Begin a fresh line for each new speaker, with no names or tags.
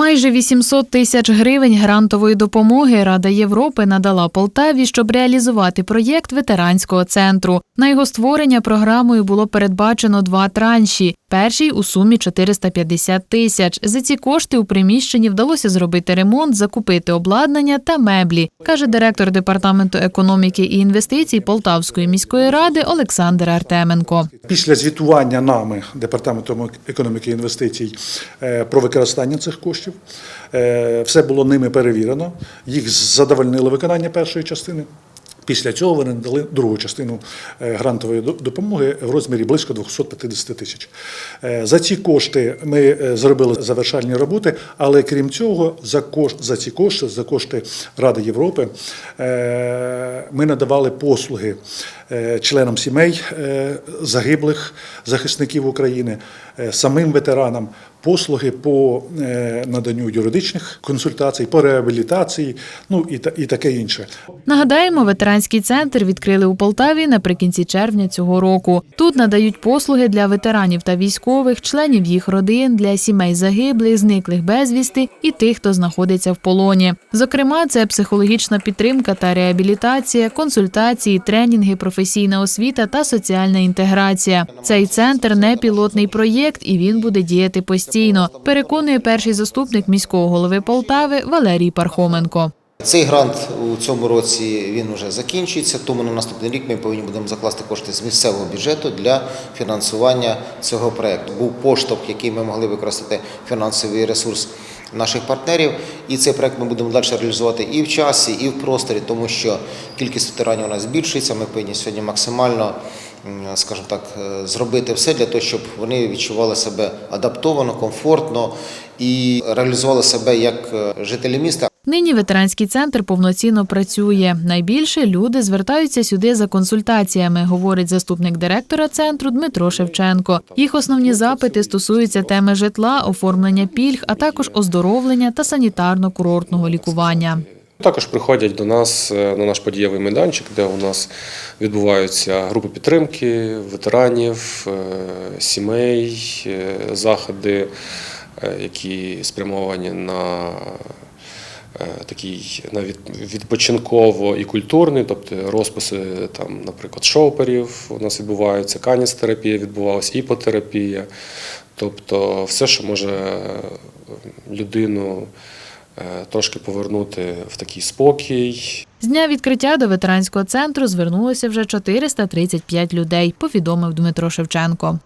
Майже 800 тисяч гривень грантової допомоги Рада Європи надала Полтаві, щоб реалізувати проєкт ветеранського центру. На його створення програмою було передбачено два транші. Перший у сумі 450 тисяч. За ці кошти у приміщенні вдалося зробити ремонт, закупити обладнання та меблі, каже директор департаменту економіки і інвестицій Полтавської міської ради Олександр Артеменко.
Після звітування нами департаментом економіки і інвестицій е, про використання цих коштів, е, все було ними перевірено. Їх задовольнило виконання першої частини. Після цього вони надали другу частину е, грантової допомоги в розмірі близько 250 тисяч. Е, За ці кошти ми зробили завершальні роботи, але крім цього, за, кошт, за ці кошти, за кошти Ради Європи, ми надавали послуги членам сімей загиблих захисників України, самим ветеранам. Послуги по е, наданню юридичних консультацій, по реабілітації, ну і, та- і таке інше.
Нагадаємо, ветеранський центр відкрили у Полтаві наприкінці червня цього року. Тут надають послуги для ветеранів та військових, членів їх родин, для сімей загиблих, зниклих безвісти і тих, хто знаходиться в полоні. Зокрема, це психологічна підтримка та реабілітація, консультації, тренінги, професійна освіта та соціальна інтеграція. Цей центр не пілотний проєкт, і він буде діяти постійно. Переконує перший заступник міського голови Полтави Валерій Пархоменко.
Цей грант у цьому році він вже закінчується, тому на наступний рік ми повинні будемо закласти кошти з місцевого бюджету для фінансування цього проекту. Був поштовх, який ми могли використати фінансовий ресурс наших партнерів, і цей проект ми будемо далі реалізувати і в часі, і в просторі, тому що кількість ветеранів у нас збільшується. Ми повинні сьогодні максимально, скажімо так, е, зробити все для того, щоб вони відчували себе адаптовано, комфортно і реалізували себе як е, жителі міста.
Нині ветеранський центр повноцінно працює. Найбільше люди звертаються сюди за консультаціями, говорить заступник директора центру Дмитро Шевченко. Їх основні запити стосуються теми житла, оформлення пільг, а також оздоровлення та санітарно-курортного лікування.
Також приходять до нас е, на наш подієвий майданчик, де у нас відбуваються групи підтримки ветеранів, е, сімей, е, заходи, які спрямовані на такий на відпочинково і культурний, тобто розписи там, наприклад, шоуперів у нас відбуваються, каністерапія відбувалася, іпотерапія, тобто все, що може людину трошки повернути в такий спокій,
З дня відкриття до ветеранського центру звернулося вже 435 людей, повідомив Дмитро Шевченко.